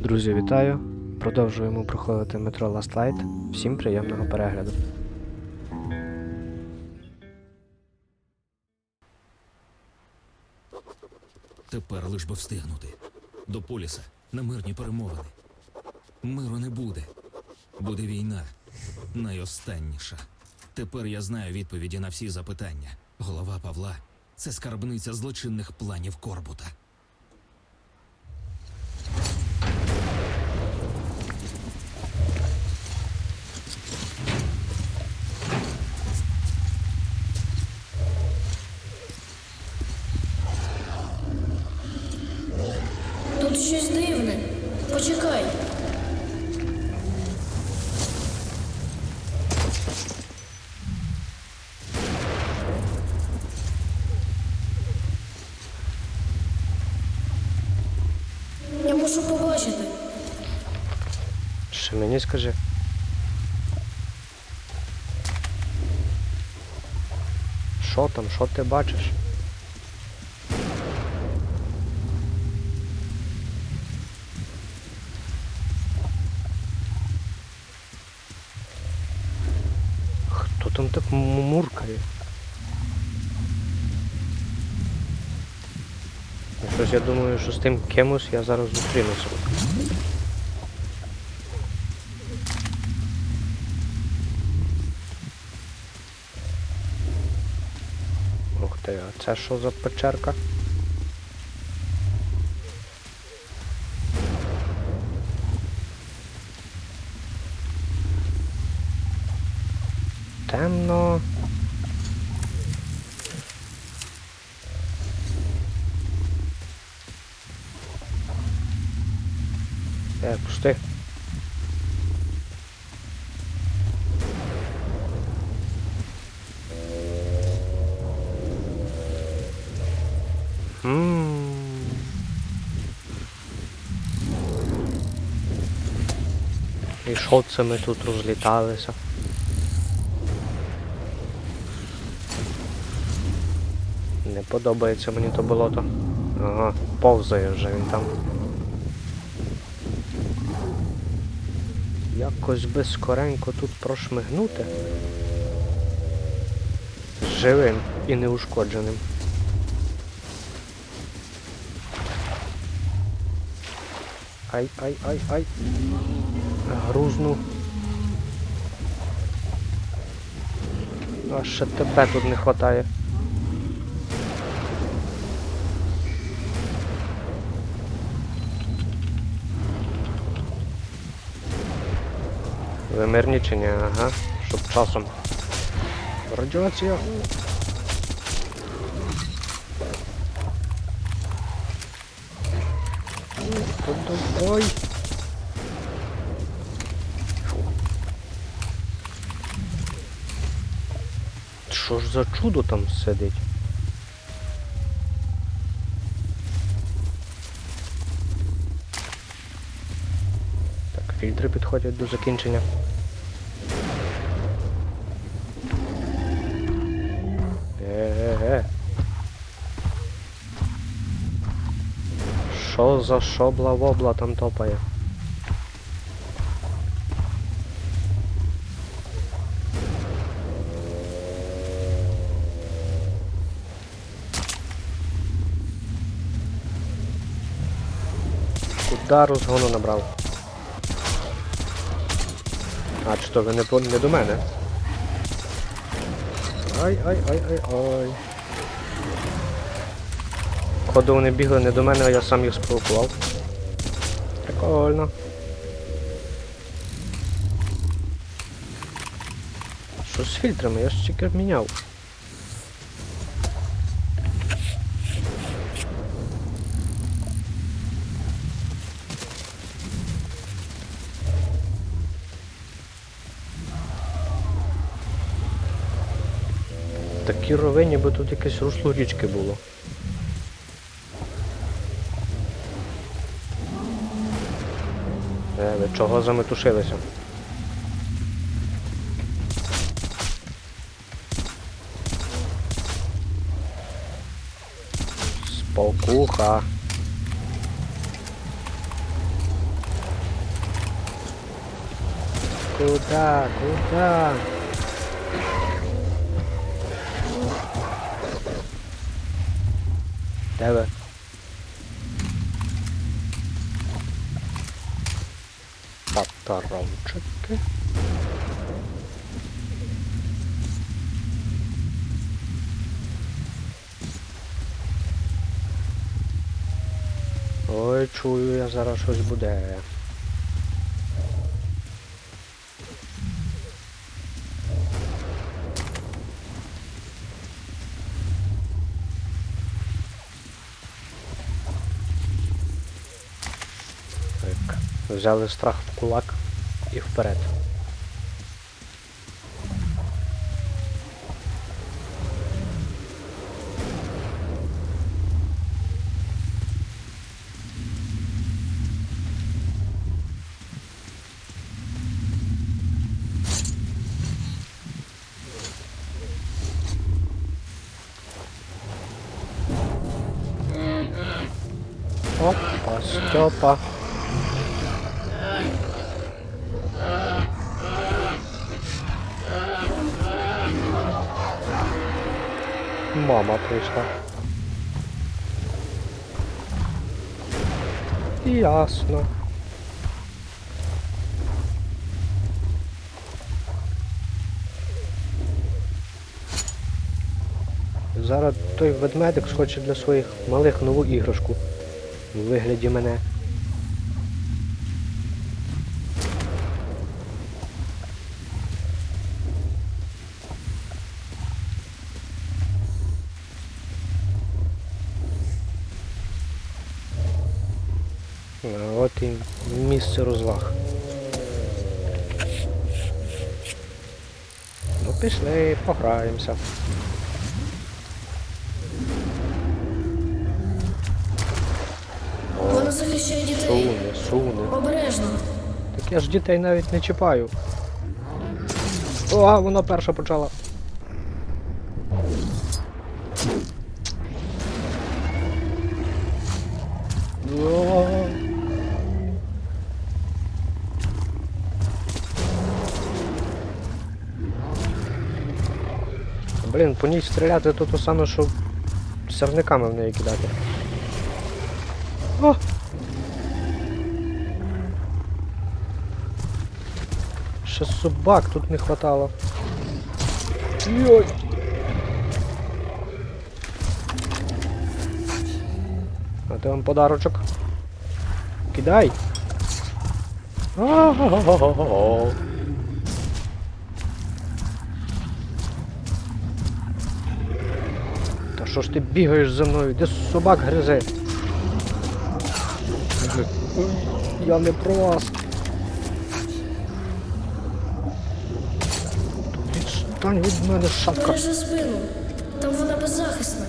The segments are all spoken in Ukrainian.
Друзі, вітаю! Продовжуємо проходити метро Last Light. Всім приємного перегляду. Тепер лиш би встигнути. До поліса на мирні перемовини. Миру не буде. Буде війна. Найостанніша. Тепер я знаю відповіді на всі запитання. Голова Павла це скарбниця злочинних планів Корбута. Щось дивне. Почекай. Я мушу побачити. Ще мені скажи. Що там, що ти бачиш? Хто там так муркає? Щось я думаю, що з тим кимось я зараз зустрінуся. Ух ти, а це що за печерка? Темно. Е, пусти. М. І що ми тут розліталися? Не подобається мені то болото. Ага, повзає вже він там. Якось би скоренько тут прошмигнути. Живим і неушкодженим. Ай, ай, ай, ай. Грузну. А ще тебе тут не вистачає. Ви мирні чи ні? Ага. Щоб часом. Радіація. Та давай. Що ж за чудо там сидить? Так, фільтри підходять до закінчення. За шобла-вобла там топає? Куда розгону набрав? А, чи то ви не, не до мене? Ай, Походу вони бігли не до мене, а я сам їх спровокував. Прикольно. Що з фільтрами? Я ж тільки міняв. Такі рови, ніби тут якесь русло річки було. Чого заметушилися? Сполкуха. Куда? Куда? Де? Патарончики. Ой, чую, я зараз щось буде. Так. Взяли страх в кулак і вперед. Опа, Степа. Ясно. Зараз той ведмедик схоче для своїх малих нову іграшку у вигляді мене. Пішли, пограємося. Воно захищає дітей. Суне, суне. Обережно. Так я ж дітей навіть не чіпаю. О, вона перша почала. О. Блін, по ній стріляти то то саме, що сірниками в неї кидати. О! Ще собак тут не хватало. Йой! А ти вам подарочок. Кидай! А-а-а-а-а. Що ж ти бігаєш за мною? Де собак гризе? Я не про вас. Відстань від мене, шатка. Бережи спину. Там вона беззахисна.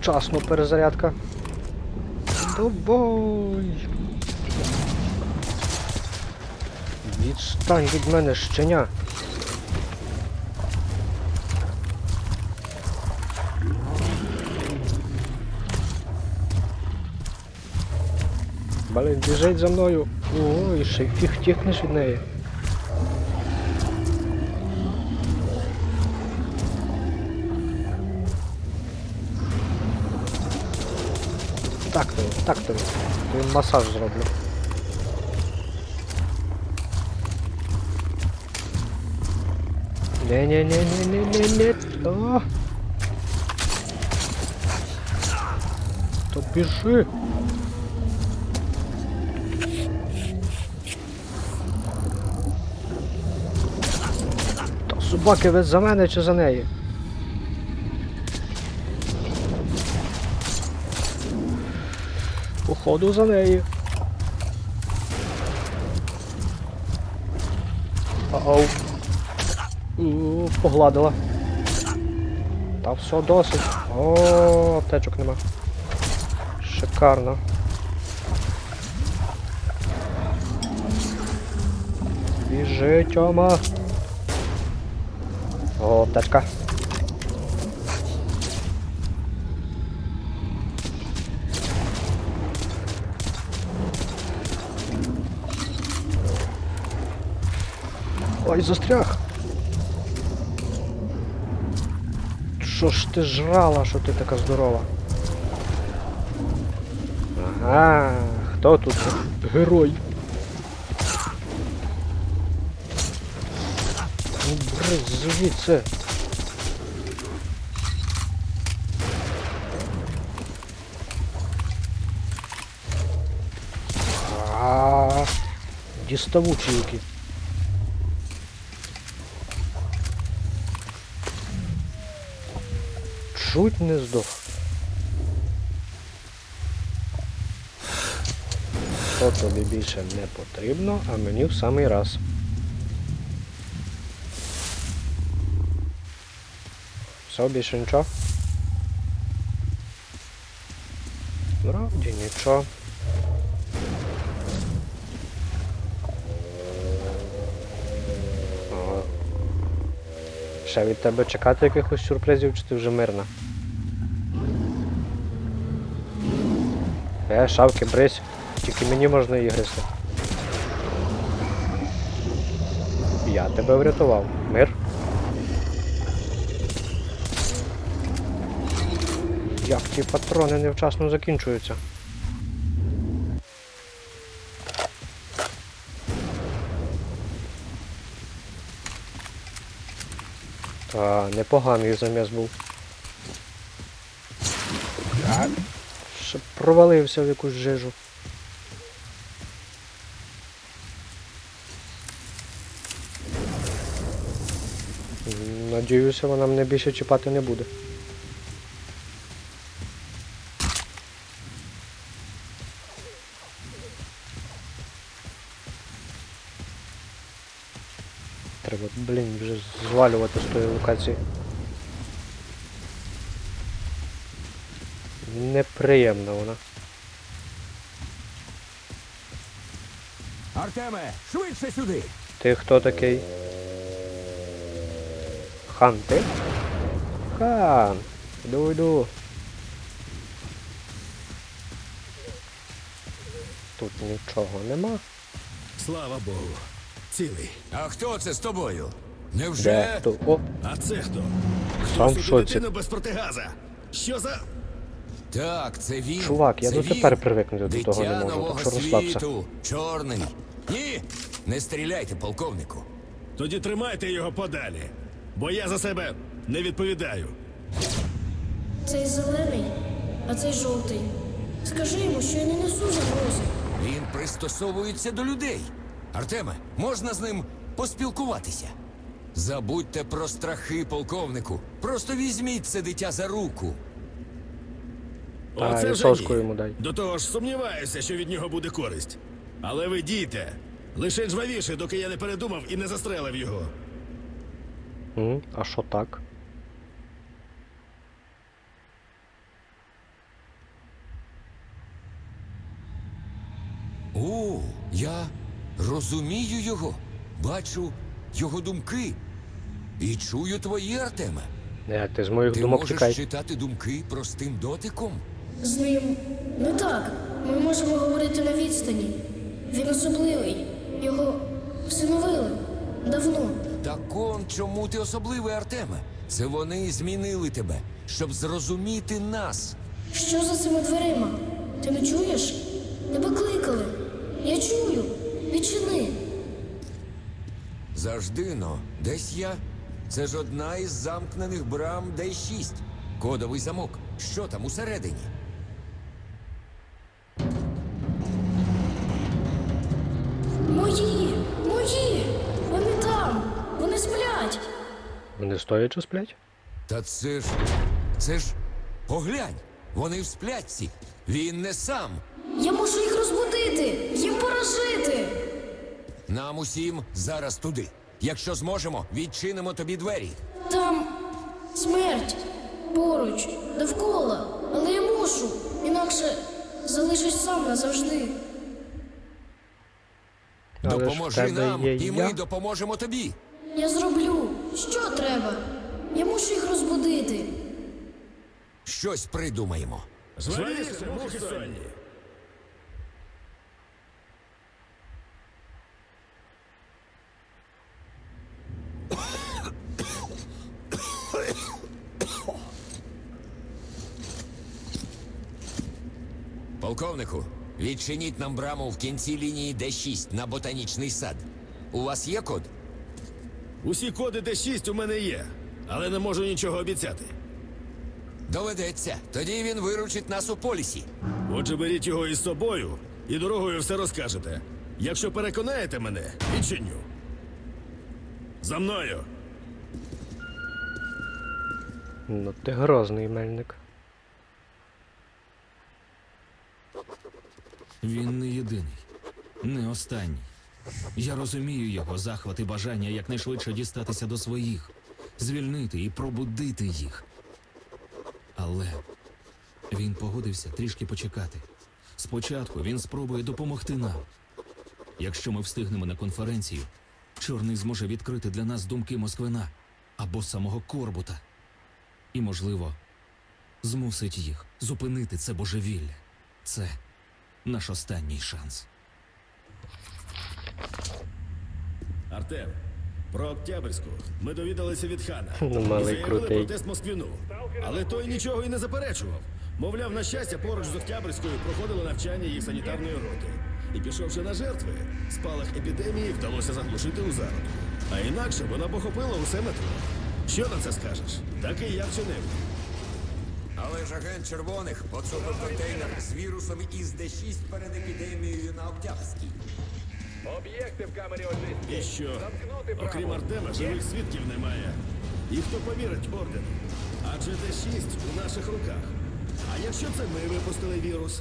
Вчасно перезарядка. Давай. Відстань від мене щеня. Блин, біжить за мною. Ой, ще й фіг тікнеш від неї. Так тобі, так тобі. Тобі масаж зроблю. Не-не-не-не-не-не-не. О! То біжи. Собаки ви за мене чи за неї? Походу за неї. Ау. У, Погладила. Та все досить. О, аптечок нема. Шикарно. Біжи, Тьома. О, аптечка. Ой, застряг. Що ж ти жрала, що ти така здорова? Ага, хто тут герой? Звідси. А, діставучі які. Чуть не здох. То тобі більше не потрібно, а мені в самий раз. Все, більше нічого? Вроді нічого. Ще від тебе чекати якихось сюрпризів, чи ти вже мирна? Е, шавки, брись. Тільки мені можна її гризти. Я тебе врятував. Мир? Як ті патрони невчасно закінчуються? Та непоганий заміс був. Так. Ще провалився в якусь жижу. Надіюся, вона мене більше чіпати не буде. Треба, блін, вже з. Неприємна вона. Артеме, швидше сюди! Ти хто такий? Хан, ти? Хан! Йду, йду. Тут нічого нема. Слава Богу. Цілий. А хто це з тобою? Де Невже? хто? О, А це хто? Сам Хто в собі шоці. дитину без протигаза? Що за. Так, це він. Чувак, я це дотепер він. привикнути до того не можу, нового так що розслабся. світу, чорний. Ні, не стріляйте, полковнику. Тоді тримайте його подалі. Бо я за себе не відповідаю. Цей зелений, а цей жовтий. Скажи йому, що я не несу загрози. Він пристосовується до людей. Артеме, можна з ним поспілкуватися. Забудьте про страхи, полковнику. Просто візьміть це дитя за руку. А, Оце вже ні. йому дай. До того ж сумніваюся, що від нього буде користь. Але ви дійте. Лише жвавіше, доки я не передумав і не застрелив його. М, А що так? О, я розумію його, бачу його думки. І чую твої, Артеме. Не, ти з моїх Ти думок можеш тікай. читати думки простим дотиком. З ним не так. Ми можемо говорити на відстані. Він особливий. Його всиновили давно. Так он чому ти особливий, Артеме? Це вони змінили тебе, щоб зрозуміти нас. Що за цими дверима? Ти не чуєш? Тебе кликали. Я чую. Відчини. Завждино, десь я. Це ж одна із замкнених брам Д6. Кодовий замок. Що там усередині? Мої! Мої! Вони там! Вони сплять! Вони стоячи сплять? Та це ж. Це ж. Поглянь! Вони в сплятці. Він не сам. Я мушу їх розбудити! Їм пора жити! Нам усім зараз туди. Якщо зможемо, відчинимо тобі двері. Там смерть поруч, довкола. Але я мушу, інакше залишусь сам назавжди. Але ж в Допоможи тебе нам, є і ми допоможемо тобі. Я зроблю, що треба. Я мушу їх розбудити. Щось придумаємо. Жвавіше, мухи сонні. Полковнику, відчиніть нам браму в кінці лінії Д6 на ботанічний сад. У вас є код? Усі коди Д6 у мене є, але не можу нічого обіцяти. Доведеться. Тоді він виручить нас у полісі. Отже, беріть його із собою і дорогою все розкажете. Якщо переконаєте мене, відчиню. За мною. Ну ти грозний мельник. Він не єдиний, не останній. Я розумію його захват і бажання якнайшвидше дістатися до своїх, звільнити і пробудити їх. Але він погодився трішки почекати. Спочатку він спробує допомогти нам. Якщо ми встигнемо на конференцію, чорний зможе відкрити для нас думки Москвина або самого Корбута. І, можливо, змусить їх зупинити це божевілля. Це наш останній шанс. Артем, про Октябрьську ми довідалися від хана. Ну, І малий заявили крутий. протест Москвіну. Але той нічого і не заперечував. Мовляв, на щастя, поруч з Октябрьською проходило навчання їх санітарної роти. І пішовши на жертви, спалах епідемії вдалося заглушити у зародку. А інакше вона похопила усе метро. Що на це скажеш? Так і я вчинив. Але ж агент червоних поцупив контейнер з вірусом із Д6 перед епідемією на Октябрській. Об'єкти в камері очисті. І що? Замкнути Окрім. Артема, живих свідків немає. І хто повірить ордену? Адже Д6 у наших руках. А якщо це ми випустили вірус?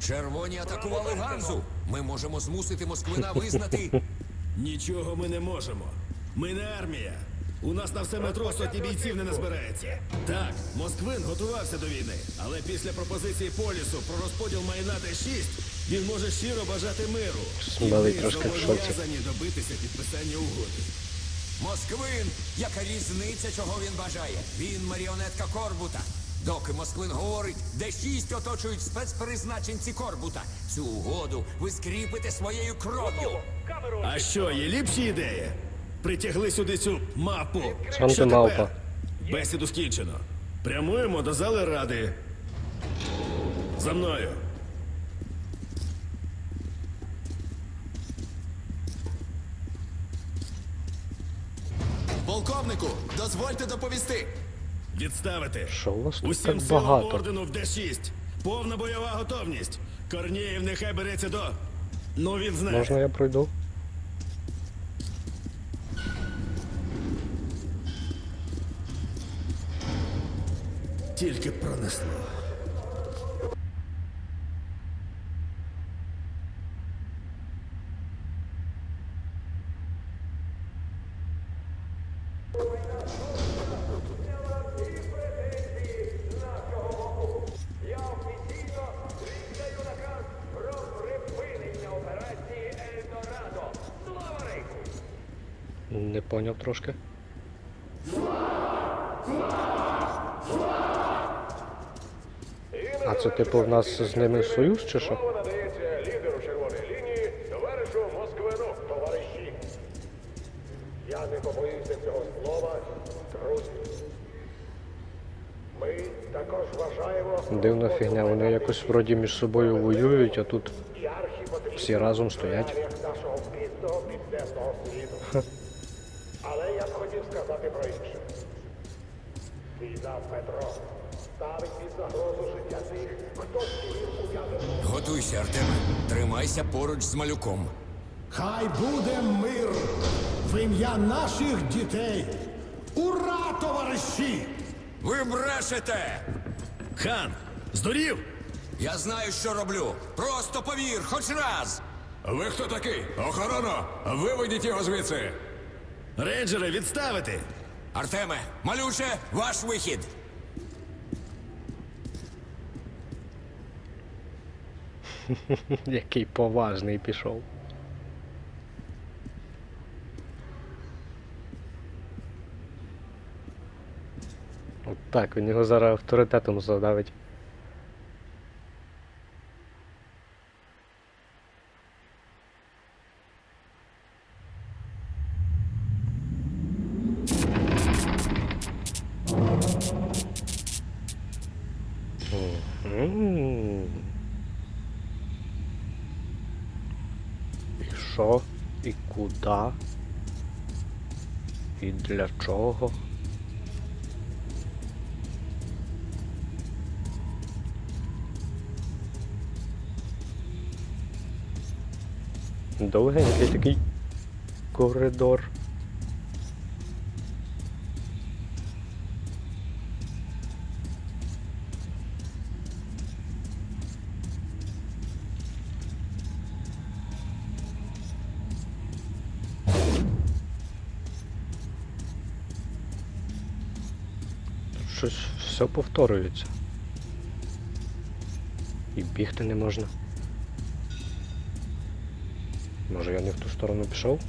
Червоні атакували Ганзу. Ми можемо змусити Москвина визнати. Нічого ми не можемо. Ми не армія. У нас на все метро сотні бійців не назбирається. Так, Москвин готувався до війни, але після пропозиції полісу про розподіл майна Д6 він може щиро бажати миру. І ми трошки в шоці. зобов'язані добитися підписання угоди. Москвин, яка різниця, чого він бажає? Він маріонетка Корбута. Доки Москвин говорить, Д6 оточують спецпризначенці Корбута. Цю угоду ви скріпите своєю кров'ю. А що, є ліпші ідеї? Притягли сюди цю мапу. Сам ти мавпа. Бесіду скінчено. Прямуємо до зали ради. За мною. Полковнику, дозвольте доповісти. Відставити. Що у вас тут Усім так силам багато? ордену в Д6. Повна бойова готовність. Корнієв нехай береться до. Ну він знає. Можна я пройду? Слава рейку! Не поняв трошки. Це типу в нас з ними союз чи що? Я не побоюся цього слова, друзі. Ми також вважаємо Дивна фігня, вони якось вроді між собою воюють, а тут всі разом стоять. нашого бідного підземного світу. Але я б хотів сказати про інше. Війна в метро ставить Готуйся, Артеме. Тримайся поруч з малюком. Хай буде мир в ім'я наших дітей. Ура, товариші! Ви брешете! Хан, здурів? Я знаю, що роблю. Просто повір, хоч раз. Ви хто такий? Охорона! Виведіть його звідси! Рейнджери, відставити! Артеме, малюче, ваш вихід. Який поважний пішов. От так, він його зараз авторитетом задавить. М. Що і куди? І для чого? Довгенький такий коридор. Тут щось все повторюється. І бігти не можна. Може я не в ту сторону пішов?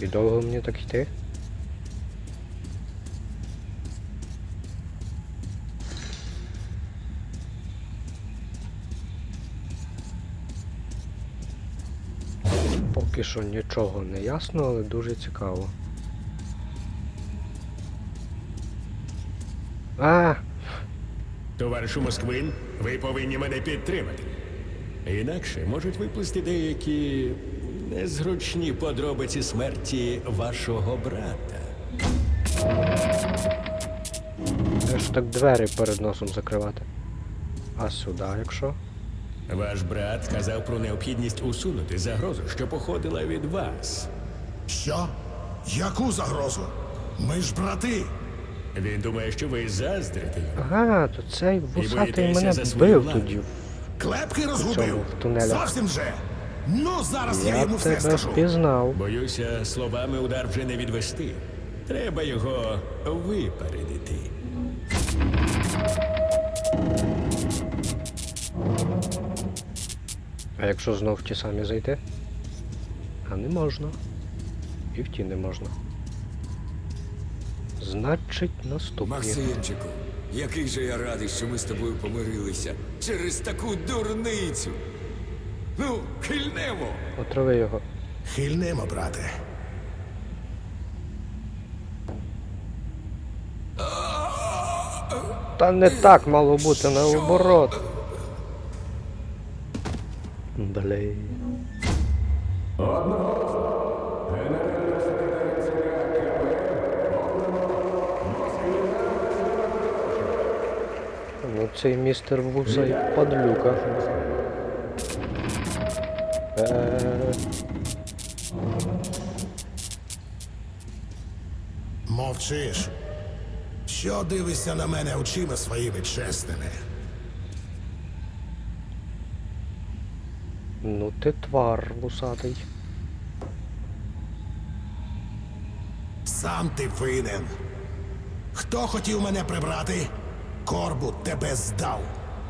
І довго мені так йти? Поки що нічого не ясно, але дуже цікаво. А! Товаришу Москвин, ви повинні мене підтримати. Інакше можуть виплисти деякі незручні подробиці смерті вашого брата. Де ж так двері перед носом закривати? А сюди, якщо? Ваш брат сказав про необхідність усунути загрозу, що походила від вас. Що? Яку загрозу? Ми ж брати. Він думає, що ви заздрите. Ага, то цей вусатий мене за вбив тоді. Клепки розгубив. в. Зовсім же. Ну, зараз я, Я йому все скажу. впізнав. Боюся, словами удар вже не відвести. Треба його випередити. А якщо знов в ті самі зайти? А не можна. І в ті не можна. Значить, наступні. Максимчику, який же я радий, що ми з тобою помирилися через таку дурницю. Ну, хильнемо. Отрави його. Хильнемо, брате. Та не так мало бути наоборот. Блін. Ну цей містер Вуса і падлюка. Мовчиш. Що дивишся на мене очима своїми чесними? ну ти твар вусатий. Сам ти винен. Хто хотів мене прибрати? Корбут тебе здав.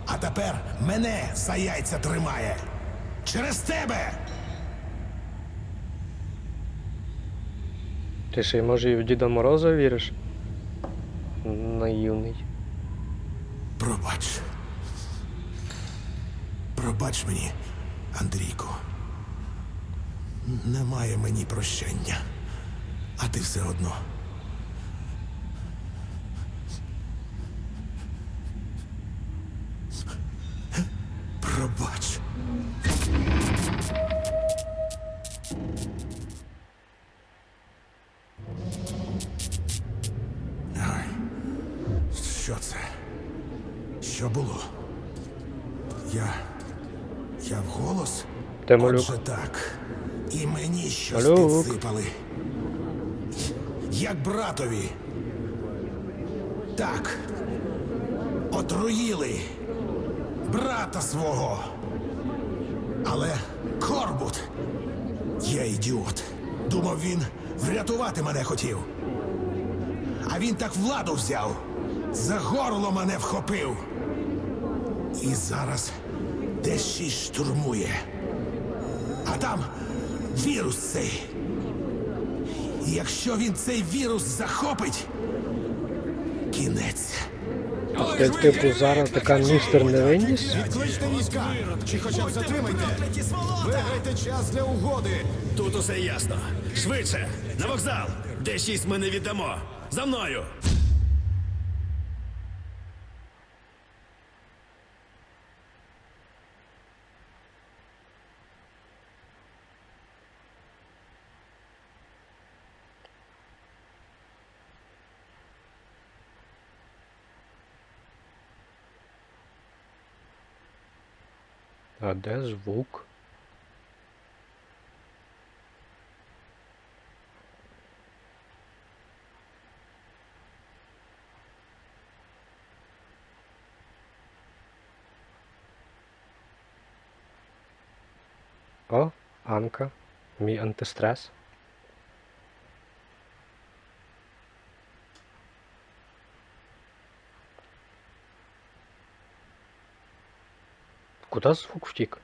А тепер мене за яйця тримає. Через тебе! Ти ще й може і в Діда Мороза віриш? Наївний. Пробач. Пробач мені, Андрійку. Немає мені прощення. А ти все одно. Вголос? Малюк. Отже так. І мені щось Малюк. підсипали. Як братові. Так. Отруїли. Брата свого. Але Корбут. Я ідіот. Думав, він врятувати мене хотів. А він так владу взяв. За горло мене вхопив. І зараз десь штурмує. А там вірус цей. І якщо він цей вірус захопить, кінець. Ти типу зараз така містер невинність? Кличте війська! Чи хоча б затримайте! Виграйте час для угоди! Тут усе ясно. Швидше! На вокзал! Де шість ми не віддамо! За мною! А де звук? О, Анка, мій антистрес. Куда звук втік?